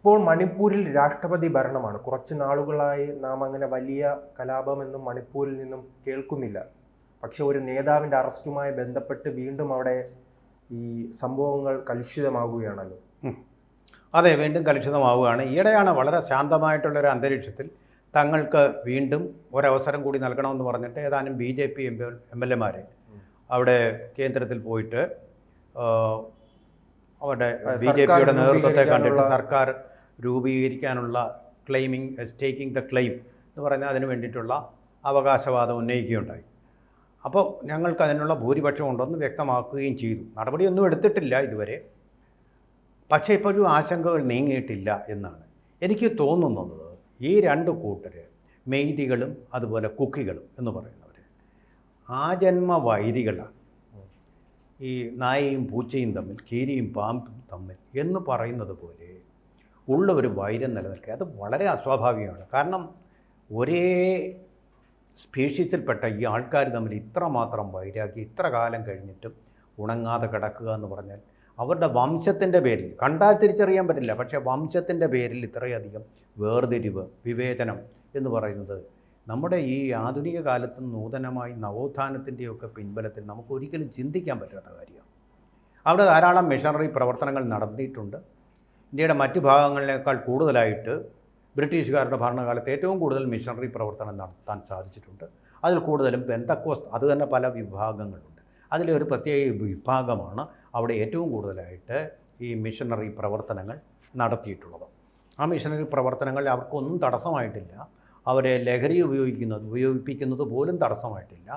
ഇപ്പോൾ മണിപ്പൂരിൽ രാഷ്ട്രപതി ഭരണമാണ്. കുറച്ച് നാളുകളായി നാം അങ്ങനെ വലിയ കലാപമെന്നും മണിപ്പൂരിൽ നിന്നും കേൾക്കുന്നില്ല. പക്ഷെ ഒരു നേതാവിന്റെ അറസ്റ്റുമായി ബന്ധപ്പെട്ട് വീണ്ടും അവിടെ ഈ സംഭവങ്ങൾ കലുഷിതമാകുകയാണല്ലോ. അതെ വീണ്ടും കലുഷിതമാവുകയാണ്. ഈയിടെയാണ് വളരെ ശാന്തമായിട്ടുള്ള ഒരു അന്തരീക്ഷത്തിൽ തങ്ങൾക്ക് വീണ്ടും ഒരവസരം കൂടി നൽകണമെന്ന് പറഞ്ഞിട്ട് ഏതാനും B J P M M L എമാർ അവിടെ കേന്ദ്രത്തിൽ പോയിട്ട് അവരുടെ ബി ജെ പിയുടെ നേതൃത്വത്തെ കണ്ടിട്ട് സർക്കാർ രൂപീകരിക്കാനുള്ള ക്ലെയിമിങ് ടേക്കിംഗ് ദ ക്ലെയിം എന്ന് പറഞ്ഞാൽ അതിന് വേണ്ടിയിട്ടുള്ള അവകാശവാദം ഉന്നയിക്കുകയുണ്ടായി. അപ്പോൾ ഞങ്ങൾക്ക് അതിനുള്ള ഭൂരിപക്ഷം ഉണ്ടെന്ന് വ്യക്തമാക്കുകയും ചെയ്തു. നടപടിയൊന്നും എടുത്തിട്ടില്ല ഇതുവരെ. പക്ഷേ ഇപ്പോഴും ആശങ്കകൾ നീങ്ങിയിട്ടില്ല എന്നാണ് എനിക്ക് തോന്നുന്നത്. ഈ രണ്ട് കൂട്ടർ മെയ്തികളും അതുപോലെ കുക്കികളും എന്ന് പറയുന്നവർ ആജന്മ വൈരികളാണ് ഈ നായയും പൂച്ചയും തമ്മിൽ കീരിയും പാമ്പും തമ്മിൽ എന്ന് പറയുന്നത് പോലെ ഉള്ള ഒരു വൈരം നിലനിൽക്കുക. അത് വളരെ അസ്വാഭാവികമാണ്. കാരണം ഒരേ സ്പീഷീസിൽപ്പെട്ട ഈ ആൾക്കാർ തമ്മിൽ ഇത്രമാത്രം വൈരാഗ്യം ഇത്ര കാലം കഴിഞ്ഞിട്ടും ഉണങ്ങാതെ കിടക്കുക എന്ന് പറഞ്ഞാൽ അവരുടെ വംശത്തിന്റെ പേരിൽ കണ്ടാൽ തിരിച്ചറിയാൻ പറ്റില്ല പക്ഷേ വംശത്തിന്റെ പേരിൽ ഇത്രയധികം വേർതിരിവ് വിവേചനം എന്ന് പറയുന്നത് നമ്മുടെ ഈ ആധുനിക കാലത്ത് നൂതനമായി നവോത്ഥാനത്തിന്റെയൊക്കെ പിൻബലത്തിൽ നമുക്ക് ഒരിക്കലും ചിന്തിക്കാൻ പറ്റാത്ത കാര്യമാണ്. അവിടെ ധാരാളം മിഷണറി പ്രവർത്തനങ്ങൾ നടത്തിയിട്ടുണ്ട് ഇന്ത്യയുടെ മറ്റു ഭാഗങ്ങളിലേക്കാൾ കൂടുതലായിട്ട് ബ്രിട്ടീഷുകാരുടെ ഭരണകാലത്ത് ഏറ്റവും കൂടുതൽ മിഷണറി പ്രവർത്തനം നടത്താൻ സാധിച്ചിട്ടുണ്ട്. അതിൽ കൂടുതലും ബെന്തക്കോസ് അത് തന്നെ പല വിഭാഗങ്ങളുണ്ട്. അതിലെ ഒരു പ്രത്യേക വിഭാഗമാണ് അവിടെ ഏറ്റവും കൂടുതലായിട്ട് ഈ മിഷണറി പ്രവർത്തനങ്ങൾ നടത്തിയിട്ടുള്ളത്. ആ മിഷണറി പ്രവർത്തനങ്ങൾ അവർക്കൊന്നും തടസ്സമായിട്ടില്ല. അവരെ ലഹരി ഉപയോഗിക്കുന്നത് ഉപയോഗിപ്പിക്കുന്നത് പോലും തടസ്സമായിട്ടില്ല.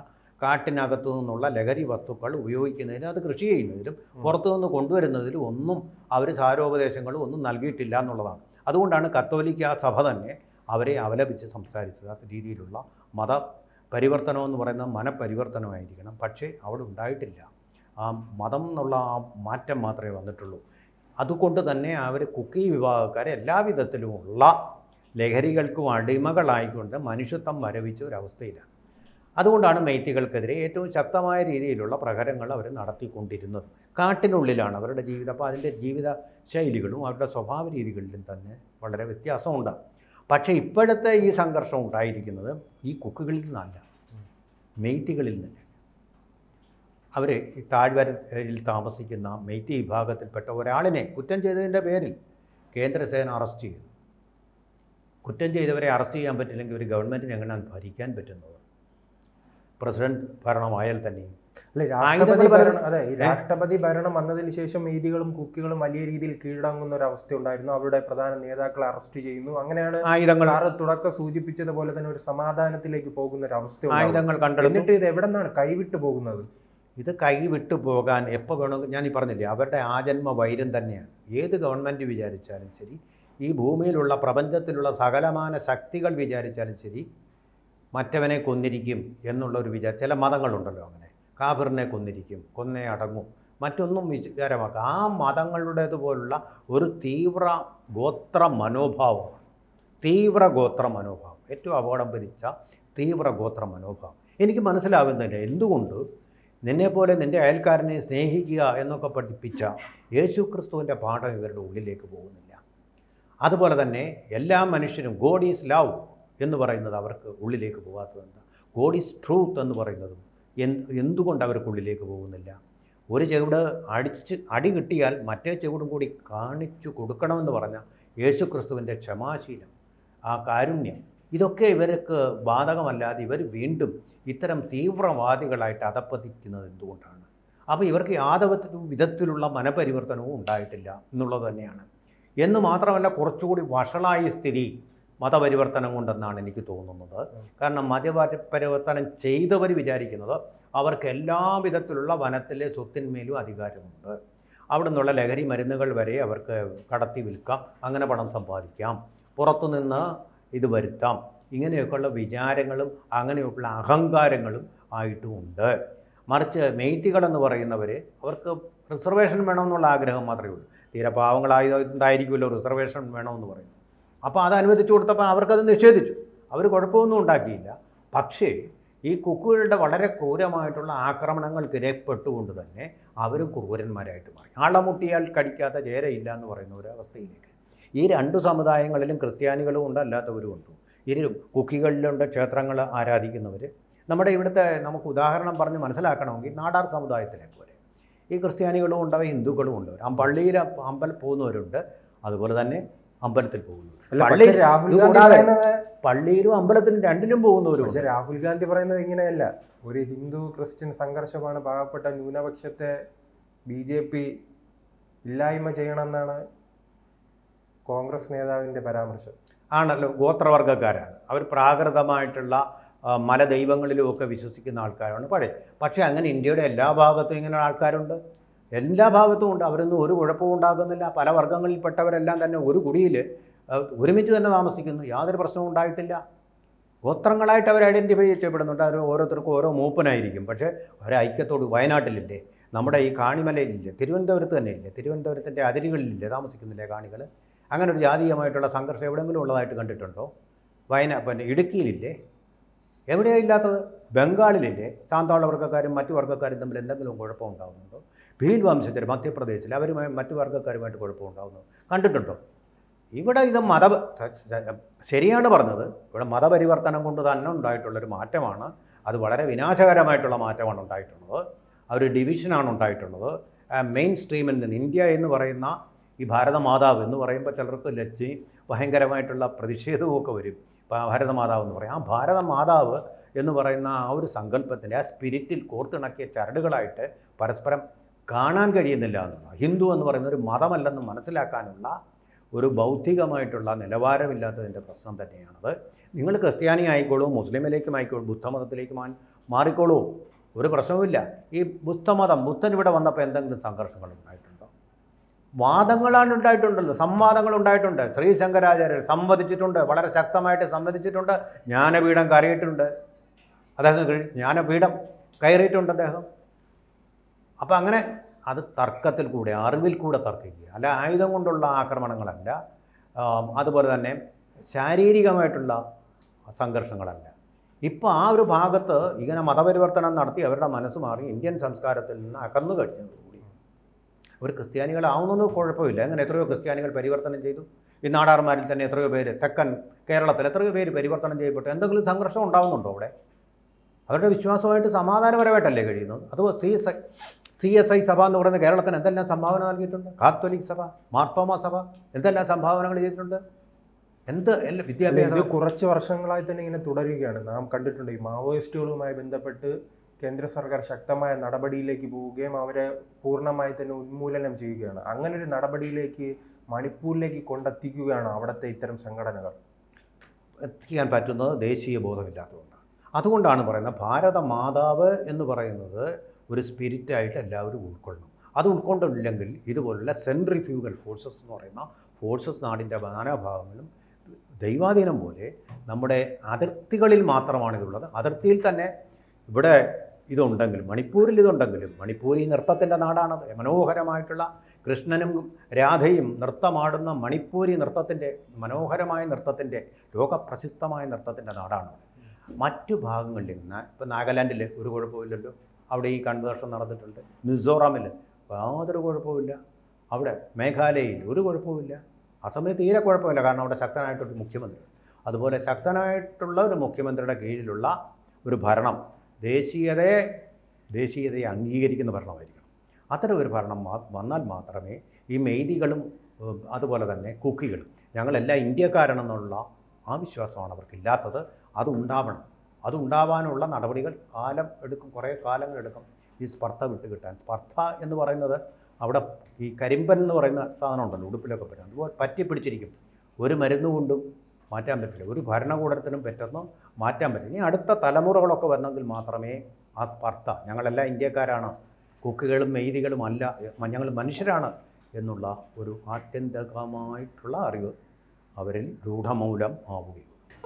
കാട്ടിനകത്തു നിന്നുള്ള ലഹരി വസ്തുക്കൾ ഉപയോഗിക്കുന്നതിനും അത് കൃഷി ചെയ്യുന്നതിലും പുറത്തു നിന്ന് കൊണ്ടുവരുന്നതിലും ഒന്നും അവർ സാരോപദേശങ്ങളും ഒന്നും നൽകിയിട്ടില്ല എന്നുള്ളതാണ്. അതുകൊണ്ടാണ് കത്തോലിക്ക സഭ തന്നെ അവരെ അവലപിച്ച് സംസാരിച്ചത് ആ രീതിയിലുള്ള മത പരിവർത്തനം എന്ന് പറയുന്നത് മനപരിവർത്തനമായിരിക്കണം. പക്ഷേ അവിടെ ഉണ്ടായിട്ടില്ല. ആ മതം എന്നുള്ള ആ മാറ്റം മാത്രമേ വന്നിട്ടുള്ളൂ. അതുകൊണ്ട് തന്നെ അവർ കുക്കി വിഭാഗക്കാരെ എല്ലാ വിധത്തിലുമുള്ള ലഹരികൾക്കും അടിമകളായിക്കൊണ്ട് മനുഷ്യത്വം വരവിച്ച ഒരവസ്ഥയിലാണ് അതുകൊണ്ടാണ് മെയ്ത്തികൾക്കെതിരെ ഏറ്റവും ശക്തമായ രീതിയിലുള്ള പ്രഹരങ്ങൾ അവർ നടത്തിക്കൊണ്ടിരുന്നത്. കാട്ടിനുള്ളിലാണ് അവരുടെ ജീവിതം. അപ്പോൾ അതിന്റെ ജീവിത ശൈലികളും അവരുടെ സ്വഭാവ രീതികളിലും തന്നെ വളരെ വ്യത്യാസമുണ്ട്. പക്ഷേ ഇപ്പോഴത്തെ ഈ സംഘർഷം ഉണ്ടായിരിക്കുന്നത് ഈ കുക്കുകളിൽ നിന്നല്ല. മെയ്ത്തികളിൽ നിന്ന്. അവർ താഴ്വരയിൽ താമസിക്കുന്ന മെയ്ത്തി വിഭാഗത്തിൽപ്പെട്ട ഒരാളിനെ കുറ്റം ചെയ്തതിന്റെ പേരിൽ കേന്ദ്രസേന അറസ്റ്റ് ചെയ്തു. കുറ്റം ചെയ്തവരെ അറസ്റ്റ് ചെയ്യാൻ പറ്റില്ലെങ്കിൽ ഒരു ഗവൺമെന്റിന് എങ്ങനെയാണ് ഭരിക്കാൻ പറ്റുന്നത്? പ്രസിഡന്റ് ഭരണമായാൽ തന്നെയും. അല്ലെ രാഷ്ട്രപതി ഭരണം അതെ ഈ രാഷ്ട്രപതി ഭരണം വന്നതിന് ശേഷം ഈദികളും കുക്കികളും വലിയ രീതിയിൽ കീഴടങ്ങുന്ന ഒരു അവസ്ഥ ഉണ്ടായിരുന്നു അവരുടെ പ്രധാന നേതാക്കളെ അറസ്റ്റ് ചെയ്യുന്നു. അങ്ങനെയാണ് ആയുധങ്ങൾ സാറ് തുടക്കം സൂചിപ്പിച്ചതുപോലെ തന്നെ ഒരു സമാധാനത്തിലേക്ക് പോകുന്ന ഒരു അവസ്ഥ ആയുധങ്ങൾ എന്നിട്ട് ഇത് എവിടെ നിന്നാണ് കൈവിട്ടു പോകുന്നത്? ഇത് കൈവിട്ടു പോകാൻ എപ്പോൾ വേണമെങ്കിൽ ഞാൻ ഈ പറഞ്ഞില്ലേ അവരുടെ ആജന്മ വൈരം തന്നെയാണ്. ഏത് ഗവൺമെന്റ് വിചാരിച്ചാലും ശരി ഈ ഭൂമിയിലുള്ള പ്രപഞ്ചത്തിലുള്ള സകലമാന ശക്തികൾ വിചാരിച്ചാലും ശരി മറ്റവനെ കൊന്നിരിക്കും എന്നുള്ളൊരു വിചാരം. ചില മതങ്ങളുണ്ടല്ലോ അങ്ങനെ. കാബിറിനെ കൊന്നിരിക്കും കൊന്നേ അടങ്ങും. മറ്റൊന്നും വിചാരമാക്കുക ആ മതങ്ങളുടേതുപോലുള്ള ഒരു തീവ്ര ഗോത്ര മനോഭാവമാണ്. തീവ്ര ഗോത്ര മനോഭാവം. ഏറ്റവും അപകടം ഭരിച്ച തീവ്ര ഗോത്ര മനോഭാവം. എനിക്ക് മനസ്സിലാകുന്നില്ല എന്തുകൊണ്ട് നിന്നെപ്പോലെ നിന്റെ അയൽക്കാരനെ സ്നേഹിക്കുക എന്നൊക്കെ പഠിപ്പിച്ച യേശു ക്രിസ്തുവിന്റെ പാഠം ഇവരുടെ ഉള്ളിലേക്ക് പോകുന്നില്ല. അതുപോലെ തന്നെ എല്ലാ മനുഷ്യരും ഗോഡ് ഈസ് ലവ് എന്ന് പറയുന്നത് അവർക്ക് ഉള്ളിലേക്ക് പോകാത്തതുണ്ട് ഗോഡ് ഈസ് ട്രൂത്ത് എന്ന് പറയുന്നതും എന്ത് എന്തുകൊണ്ട് അവർക്ക് ഉള്ളിലേക്ക് പോകുന്നില്ല? ഒരു ചെവിട് അടിച്ച് അടി കിട്ടിയാൽ മറ്റേ ചെവിടും കൂടി കാണിച്ചു കൊടുക്കണമെന്ന് പറഞ്ഞ യേശു ക്രിസ്തുവിന്റെ ക്ഷമാശീലം ആ കാരുണ്യം ഇതൊക്കെ ഇവർക്ക് ബാധകമല്ലാതെ ഇവർ വീണ്ടും ഇത്തരം തീവ്രവാദികളായിട്ട് അതപ്പതിക്കുന്നത് എന്തുകൊണ്ടാണ്? അപ്പോൾ ഇവർക്ക് യാതൊരു വിധത്തിലുള്ള മനപരിവർത്തനവും ഉണ്ടായിട്ടില്ല എന്നുള്ളത് തന്നെയാണ്. എന്ന് മാത്രമല്ല കുറച്ചുകൂടി വഷളായ സ്ഥിതി മതപരിവർത്തനം കൊണ്ടെന്നാണ് എനിക്ക് തോന്നുന്നത്. കാരണം മതപരിവർത്തനം ചെയ്തവർ വിചാരിക്കുന്നത് അവർക്ക് എല്ലാ വിധത്തിലുള്ള വനത്തിലെ സ്വത്തിന്മേലും അധികാരമുണ്ട്. അവിടെ നിന്നുള്ള ലഹരി മരുന്നുകൾ വരെ അവർക്ക് കടത്തി വിൽക്കാം അങ്ങനെ പണം സമ്പാദിക്കാം പുറത്തുനിന്ന് ഇത് വരുത്താം. ഇങ്ങനെയൊക്കെയുള്ള വിചാരങ്ങളും അങ്ങനെയൊക്കെയുള്ള അഹങ്കാരങ്ങളും ആയിട്ടുമുണ്ട്. മറിച്ച് മെയ്ത്തികളെന്ന് പറയുന്നവർ അവർക്ക് റിസർവേഷൻ വേണമെന്നുള്ള ആഗ്രഹം മാത്രമേ ഉള്ളൂ. തീരെ പാവങ്ങളായതുകൊണ്ടായിരിക്കുമല്ലോ റിസർവേഷൻ വേണമെന്ന് പറയുന്നത്. അപ്പോൾ അത് അനുവദിച്ചു കൊടുത്തപ്പോൾ അവർക്കത് നിഷേധിച്ചു. അവർ കുഴപ്പമൊന്നും ഉണ്ടാക്കിയില്ല. പക്ഷേ ഈ കുക്കുകളുടെ വളരെ ക്രൂരമായിട്ടുള്ള ആക്രമണങ്ങൾക്ക് ഇരപ്പെട്ടുകൊണ്ട് തന്നെ അവരും ക്രൂരന്മാരായിട്ട് മാറി. ആളമുട്ടിയാൽ കടിക്കാത്ത ചേരയില്ല എന്ന് പറയുന്ന ഒരു അവസ്ഥയിലേക്ക്. ഈ രണ്ട് സമുദായങ്ങളിലും ക്രിസ്ത്യാനികളും ഉണ്ട് അല്ലാത്തവരും ഉണ്ട്. ഇരു കുക്കികളിലുണ്ട് ക്ഷേത്രങ്ങൾ ആരാധിക്കുന്നവർ നമ്മുടെ ഇവിടുത്തെ നമുക്ക് ഉദാഹരണം പറഞ്ഞ് മനസ്സിലാക്കണമെങ്കിൽ നാടാർ സമുദായത്തിലെ പോലെ. ഈ ക്രിസ്ത്യാനികളും ഉണ്ടാവും ഹിന്ദുക്കളും ഉണ്ട്. പള്ളിയിൽ അമ്പലം പോകുന്നവരുണ്ട്. അതുപോലെ തന്നെ അമ്പലത്തിൽ പള്ളി രാഹുൽ കൂടാതെ പള്ളിയിലും അമ്പലത്തിലും രണ്ടിലും പോകുന്നവരും പക്ഷെ രാഹുൽ ഗാന്ധി പറയുന്നത് ഇങ്ങനെയല്ല. ഒരു ഹിന്ദു ക്രിസ്ത്യൻ സംഘർഷമാണ് പാവപ്പെട്ട ന്യൂനപക്ഷത്തെ ബി ജെ പി ഇല്ലായ്മ ചെയ്യണമെന്നാണ് കോൺഗ്രസ് നേതാവിന്റെ പരാമർശം. ആണല്ലോ ഗോത്രവർഗക്കാരാണ്. അവർ പ്രാകൃതമായിട്ടുള്ള മല മലദൈവങ്ങളിലും ഒക്കെ വിശ്വസിക്കുന്ന ആൾക്കാരാണ് പഴയ. പക്ഷേ അങ്ങനെ ഇന്ത്യയുടെ എല്ലാ ഭാഗത്തും ഇങ്ങനെ ആൾക്കാരുണ്ട്. എല്ലാ ഭാഗത്തും ഉണ്ട്. അവരൊന്നും ഒരു കുഴപ്പവും ഉണ്ടാകുന്നില്ല. പല വർഗങ്ങളിൽപ്പെട്ടവരെല്ലാം തന്നെ ഒരു കുടിയിൽ ഒരുമിച്ച് തന്നെ താമസിക്കുന്നു. യാതൊരു പ്രശ്നവും ഉണ്ടായിട്ടില്ല. ഗോത്രങ്ങളായിട്ട് അവർ ഐഡന്റിഫൈ ചെയ്യപ്പെടുന്നുണ്ട്. അവർ ഓരോരുത്തർക്കും ഓരോ മൂപ്പനായിരിക്കും. പക്ഷേ ഒരൈക്യത്തോട് വയനാട്ടിലില്ലേ? നമ്മുടെ ഈ കാണിമലയിലില്ലേ? തിരുവനന്തപുരത്ത് തന്നെ ഇല്ലേ തിരുവനന്തപുരത്തിന്റെ അതിരുകളിലില്ലേ? താമസിക്കുന്നില്ലേ കാണികൾ അങ്ങനെ ഒരു ജാതീയമായിട്ടുള്ള സംഘർഷം എവിടെയെങ്കിലും ഉള്ളതായിട്ട് കണ്ടിട്ടുണ്ടോ? വയനാ പിന്നെ ഇടുക്കിയിലില്ലേ? എവിടെയാണ് ഇല്ലാത്തത്? ബംഗാളിലില്ലേ? സാന്താള വർഗക്കാരും മറ്റു വർഗക്കാരും തമ്മിൽ എന്തെങ്കിലും കുഴപ്പം ഉണ്ടാകുന്നുണ്ടോ ഭീൽ വംശത്തിൽ മധ്യപ്രദേശിൽ അവരുമായി മറ്റു വർഗക്കാരുമായിട്ട് കുഴപ്പമുണ്ടാകുന്നു കണ്ടിട്ടുണ്ടോ? ഇവിടെ ഇത് മത ശരിയാണ് പറഞ്ഞത്. ഇവിടെ മതപരിവർത്തനം കൊണ്ട് തന്നെ ഉണ്ടായിട്ടുള്ളൊരു മാറ്റമാണ്. അത് വളരെ വിനാശകരമായിട്ടുള്ള മാറ്റമാണ് ഉണ്ടായിട്ടുള്ളത്. ആ ഒരു ഡിവിഷനാണ് ഉണ്ടായിട്ടുള്ളത്. മെയിൻ സ്ട്രീമിൽ നിന്ന് ഇന്ത്യ എന്ന് പറയുന്ന ഈ ഭാരതമാതാവ് എന്ന് പറയുമ്പോൾ ചിലർക്ക് ലജ്ജി ഭയങ്കരമായിട്ടുള്ള പ്രതിഷേധവും ഒക്കെ വരും. ഭാരതമാതാവ് എന്ന് പറയും. ആ ഭാരതമാതാവ് എന്ന് പറയുന്ന ആ ഒരു സങ്കല്പത്തിന്റെ ആ സ്പിരിറ്റിൽ കോർത്തിണക്കിയ ചരടുകളായിട്ട് പരസ്പരം കാണാൻ കഴിയുന്നില്ല എന്നുള്ള ഹിന്ദു എന്ന് പറയുന്ന ഒരു മതമല്ലെന്ന് മനസ്സിലാക്കാനുള്ള ഒരു ബൗദ്ധികമായിട്ടുള്ള നിലവാരമില്ലാത്തതിന്റെ പ്രശ്നം തന്നെയാണത്. നിങ്ങൾ ക്രിസ്ത്യാനി ആയിക്കോളൂ മുസ്ലിമിലേക്കും ആയിക്കോളൂ ബുദ്ധമതത്തിലേക്ക് മാറിക്കോളൂ. ഒരു പ്രശ്നവുമില്ല. ഈ ബുദ്ധമതം ബുദ്ധൻ ഇവിടെ വന്നപ്പോൾ എന്തെങ്കിലും സംഘർഷങ്ങൾ ഉണ്ടായിട്ടുണ്ടോ? വാദങ്ങളാണ് ഉണ്ടായിട്ടുണ്ടല്ലോ സംവാദങ്ങൾ ഉണ്ടായിട്ടുണ്ട്. ശ്രീ ശങ്കരാചാര്യർ സംവദിച്ചിട്ടുണ്ട് വളരെ ശക്തമായിട്ട് സംവദിച്ചിട്ടുണ്ട്. ജ്ഞാനപീഠം കയറിയിട്ടുണ്ട്. അദ്ദേഹം ജ്ഞാനപീഠം കയറിയിട്ടുണ്ട് അദ്ദേഹം. അപ്പം അങ്ങനെ അത് തർക്കത്തിൽ കൂടെ അറിവിൽ കൂടെ തർക്കിക്കുക. അല്ല ആയുധം കൊണ്ടുള്ള ആക്രമണങ്ങളല്ല അതുപോലെ തന്നെ ശാരീരികമായിട്ടുള്ള സംഘർഷങ്ങളല്ല. ഇപ്പോൾ ആ ഒരു ഭാഗത്ത് ഇങ്ങനെ മതപരിവർത്തനം നടത്തി അവരുടെ മനസ്സ് മാറി ഇന്ത്യൻ സംസ്കാരത്തിൽ നിന്ന് അകന്നു കഴിഞ്ഞതോടുകൂടി അവർ ക്രിസ്ത്യാനികളാവുന്നത് കുഴപ്പമില്ല. അങ്ങനെ എത്രയോ ക്രിസ്ത്യാനികൾ പരിവർത്തനം ചെയ്തു. ഈ നാടാർമാരിൽ തന്നെ എത്രയോ പേര് തെക്കൻ കേരളത്തിൽ എത്രയോ പേര് പരിവർത്തനം ചെയ്യപ്പെട്ടു. എന്തെങ്കിലും സംഘർഷം ഉണ്ടാവുന്നുണ്ടോ അവിടെ? അവരുടെ വിശ്വാസമായിട്ട് സമാധാനപരമായിട്ടല്ലേ കഴിയുന്നത്? അത് C S I C S I സഭ എന്ന് പറയുന്ന കേരളത്തിന് എന്തെല്ലാം സംഭാവന നൽകിയിട്ടുണ്ട്? കാത്തോലിക് സഭ മാർത്തോമ സഭ എന്തെല്ലാം സംഭാവനകൾ ചെയ്തിട്ടുണ്ട്? എന്ത് വിദ്യാഭ്യാസം കുറച്ച് വർഷങ്ങളായി തന്നെ ഇങ്ങനെ തുടരുകയാണ്. നാം കണ്ടിട്ടുണ്ട് ഈ മാവോയിസ്റ്റുകളുമായി ബന്ധപ്പെട്ട് കേന്ദ്ര സർക്കാർ ശക്തമായ നടപടിയിലേക്ക് പോവുകയും അവരെ പൂർണമായി തന്നെ ഉന്മൂലനം ചെയ്യുകയാണ്. അങ്ങനെ ഒരു നടപടിയിലേക്ക് മണിപ്പൂരിലേക്ക് കൊണ്ടെത്തിക്കുകയാണ് അവിടുത്തെ ഇത്തരം സംഘടനകൾ. എത്തിക്കാൻ പറ്റുന്നത് ദേശീയ ബോധമില്ലാത്തതുകൊണ്ടാണ്. അതുകൊണ്ടാണ് പറയുന്നത് ഭാരത മാതാവ് എന്ന് പറയുന്നത് ഒരു സ്പിരിറ്റായിട്ട് എല്ലാവരും ഉൾക്കൊള്ളണം അത് ഉൾക്കൊണ്ടില്ലെങ്കിൽ ഇതുപോലുള്ള സെൻട്രിഫ്യൂഗൽ ഫോഴ്സസ് എന്ന് പറയുന്ന ഫോഴ്സസ് നാടിന്റെ നാനാഭാഗങ്ങളിലും ദൈവാധീനം പോലെ നമ്മുടെ അതിർത്തികളിൽ മാത്രമാണ് ഇതുള്ളത്. അതിർത്തിയിൽ തന്നെ ഇവിടെ ഇതുണ്ടെങ്കിലും മണിപ്പൂരിൽ ഇതുണ്ടെങ്കിലും മണിപ്പൂരി നൃത്തത്തിന്റെ നാടാണത് മനോഹരമായിട്ടുള്ള കൃഷ്ണനും രാധയും നൃത്തമാടുന്ന മണിപ്പൂരി നൃത്തത്തിന്റെ മനോഹരമായ നൃത്തത്തിന്റെ ലോകപ്രശസ്തമായ നൃത്തത്തിന്റെ നാടാണ്. മറ്റു ഭാഗങ്ങളിൽ നിന്ന് ഇപ്പോൾ നാഗാലാൻഡിൽ ഒരു കുഴപ്പമില്ലല്ലോ. അവിടെ ഈ കൺവേർഷൻ നടന്നിട്ടുണ്ട്. മിസോറാമിൽ യാതൊരു കുഴപ്പമില്ല അവിടെ മേഘാലയയിൽ ഒരു കുഴപ്പമില്ല അസമിൽ തീരെ കുഴപ്പമില്ല. കാരണം അവിടെ ശക്തനായിട്ടൊരു മുഖ്യമന്ത്രി. അതുപോലെ ശക്തനായിട്ടുള്ള ഒരു മുഖ്യമന്ത്രിയുടെ കീഴിലുള്ള ഒരു ഭരണം ദേശീയതയെ ദേശീയതയെ അംഗീകരിക്കുന്ന ഭരണമായിരിക്കണം. അത്തരം ഒരു ഭരണം വന്നാൽ മാത്രമേ ഈ മെയ്തികളും അതുപോലെ തന്നെ കുക്കികളും ഞങ്ങളെല്ലാം ഇന്ത്യക്കാരനെന്നുള്ള ആ വിശ്വാസമാണ് അവർക്കില്ലാത്തത്. അത് ഉണ്ടാവണം. അത് ഉണ്ടാവാനുള്ള നടപടികൾ കാലം എടുക്കും കുറേ കാലങ്ങൾ എടുക്കും ഈ സ്പർദ്ധ വിട്ട് കിട്ടാൻ. സ്പർദ്ധ എന്ന് പറയുന്നത് അവിടെ ഈ കരിമ്പൻ എന്ന് പറയുന്ന സാധനം ഉണ്ടല്ലോ ഉടുപ്പിലൊക്കെ പറ്റും അതുപോലെ പറ്റി പിടിച്ചിരിക്കും ഒരു മരുന്ന് കൊണ്ടും മാറ്റാൻ പറ്റില്ല. ഒരു ഭരണകൂടത്തിനും പറ്റുന്ന മാറ്റാൻ പറ്റില്ല. ഇനി അടുത്ത തലമുറകളൊക്കെ വന്നെങ്കിൽ മാത്രമേ ആ സ്പർദ്ധ ഞങ്ങളെല്ലാം ഇന്ത്യക്കാരാണ് കുക്കുകളും മെയ്തികളും അല്ല ഞങ്ങൾ മനുഷ്യരാണ് എന്നുള്ള ഒരു ആത്യന്തികമായിട്ടുള്ള അറിവ് അവരിൽ രൂഢമൂലം ആവുകയുള്ളൂ.